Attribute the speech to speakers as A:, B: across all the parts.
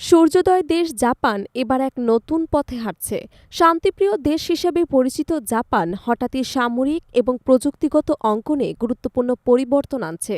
A: সূর্যোদয় দেশ জাপান এবার এক নতুন পথে হাঁটছে। শান্তিপ্রিয় দেশ হিসেবে পরিচিত জাপান হঠাৎই সামরিক এবং প্রযুক্তিগত অঙ্কনে গুরুত্বপূর্ণ পরিবর্তন আনছে।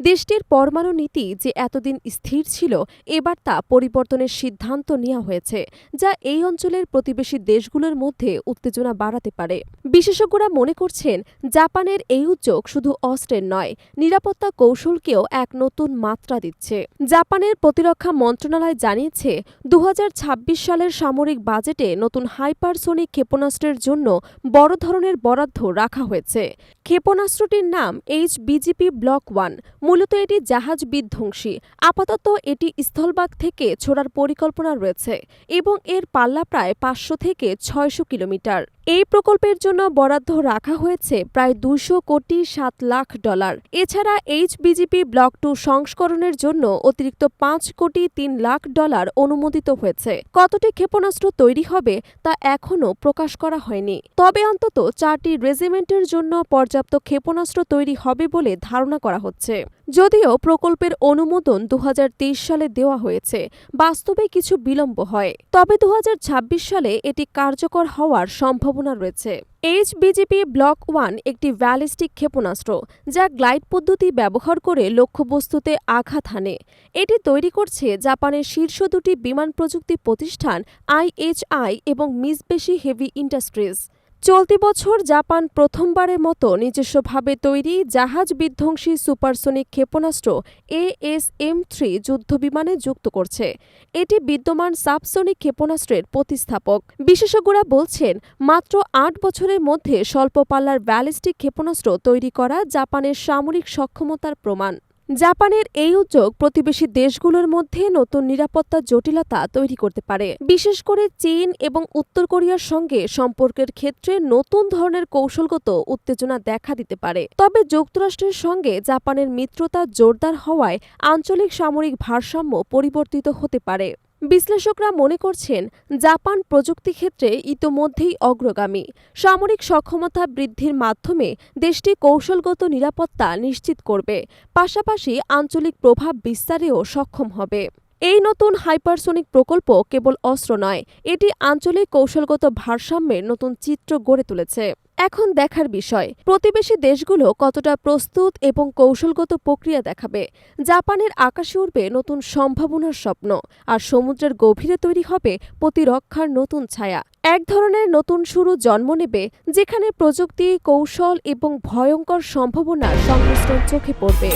A: দেশটির পরমাণু নীতি যে এতদিন স্থির ছিল, এবার তা পরিবর্তনের সিদ্ধান্ত নেওয়া হয়েছে, যা এই অঞ্চলের প্রতিবেশী দেশগুলোর মধ্যে উত্তেজনা বাড়াতে পারে। বিশেষজ্ঞরা মনে করছেন, জাপানের এই উদ্যোগ শুধু অস্ত্রের নয়, নিরাপত্তা কৌশলকেও এক নতুন মাত্রা দিচ্ছে। জাপানের প্রতিরক্ষা মন্ত্রণালয় জানিয়েছে দু হাজার ছাব্বিশ সালের সামরিক বাজেটে নতুন হাইপারসোনিক ক্ষেপণাস্ত্রের জন্য বড় ধরনের বরাদ্দ রাখা হয়েছে। ক্ষেপণাস্ত্রটির নাম এইচ বিজিপি ব্লক ওয়ান মূলত এটি জাহাজ বিধ্বংসী। আপাতত এটি স্থলভাগ থেকে ছোড়ার পরিকল্পনা রয়েছে এবং এর পাল্লা প্রায় পাঁচশো থেকে ছয়শো কিলোমিটার। এই প্রকল্পের জন্য বরাদ্দ রাখা হয়েছে প্রায় দুশো কোটি সাত লাখ ডলার। এছাড়া এইচবিজিপি ব্লক টু সংস্করণের জন্য অতিরিক্ত পাঁচ কোটি তিন লাখ ডলার অনুমোদিত হয়েছে। কতটি ক্ষেপণাস্ত্র তৈরি হবে তা এখনও প্রকাশ করা হয়নি। তবে অন্তত চারটি রেজিমেন্টের জন্য পর্যাপ্ত ক্ষেপণাস্ত্র তৈরি হবে বলে ধারণা করা হচ্ছে। যদিও প্রকল্পের অনুমোদন দুহাজার তেইশ সালে দেওয়া হয়েছে, বাস্তবে কিছু বিলম্ব হয়। তবে দুহাজার ছাব্বিশ সালে এটি কার্যকর হওয়ার সম্ভাবনা রয়েছে। এইচ এইচবিজিপি ব্লক ওয়ান একটি ব্যালিস্টিক ক্ষেপণাস্ত্র, যা গ্লাইড পদ্ধতি ব্যবহার করে লক্ষ্যবস্তুতে আঘাত হানে। এটি তৈরি করছে জাপানের শীর্ষ দুটি বিমান প্রযুক্তি প্রতিষ্ঠান আইএইচআই এবং মিসবেশি হেভি ইন্ডাস্ট্রিজ। চলতি বছর জাপান প্রথমবারের মতো নিজস্বভাবে তৈরি জাহাজ বিধ্বংসী সুপারসোনিক ক্ষেপণাস্ত্র এএসএম থ্রি যুদ্ধবিমানে যুক্ত করছে। এটি বিদ্যমান সাবসোনিক ক্ষেপণাস্ত্রের প্রতিস্থাপক। বিশেষজ্ঞরা বলছেন, মাত্র আট বছরের মধ্যে স্বল্প পাল্লার ব্যালিস্টিক ক্ষেপণাস্ত্র তৈরি করা জাপানের সামরিক সক্ষমতার প্রমাণ। জাপানের এই উদ্যোগ প্রতিবেশী দেশগুলোর মধ্যে নতুন নিরাপত্তা জটিলতা তৈরি করতে পারে। বিশেষ করে চীন এবং উত্তর কোরিয়ার সঙ্গে সম্পর্কের ক্ষেত্রে নতুন ধরনের কৌশলগত উত্তেজনা দেখা দিতে পারে। তবে যুক্তরাষ্ট্রের সঙ্গে জাপানের মিত্রতা জোরদার হওয়ায় আঞ্চলিক সামরিক ভারসাম্য পরিবর্তিত হতে পারে। বিশ্লেষকরা মনে করছেন, জাপান প্রযুক্তি ক্ষেত্রে ইতোমধ্যেই অগ্রগামী। সামরিক সক্ষমতা বৃদ্ধির মাধ্যমে দেশটি কৌশলগত নিরাপত্তা নিশ্চিত করবে। পাশাপাশি আঞ্চলিক প্রভাব বিস্তারেও সক্ষম হবে। এই নতুন হাইপারসোনিক প্রকল্প কেবল অস্ত্র নয়, এটি আঞ্চলিক কৌশলগত ভারসাম্যের নতুন চিত্র গড়ে তুলেছে। এখন দেখার বিষয়, প্রতিবেশী দেশগুলো কতটা প্রস্তুত এবং কৌশলগত প্রক্রিয়া দেখাবে? জাপানের আকাশে উঠবে নতুন সম্ভাবনার স্বপ্ন, আর সমুদ্রের গভীরে তৈরি হবে প্রতিরক্ষার নতুন ছায়া। এক ধরনের নতুন শুরু জন্ম নেবে, যেখানে প্রযুক্তি, কৌশল এবং ভয়ঙ্কর সম্ভাবনার সংমিশ্রণ চোখে পড়বে।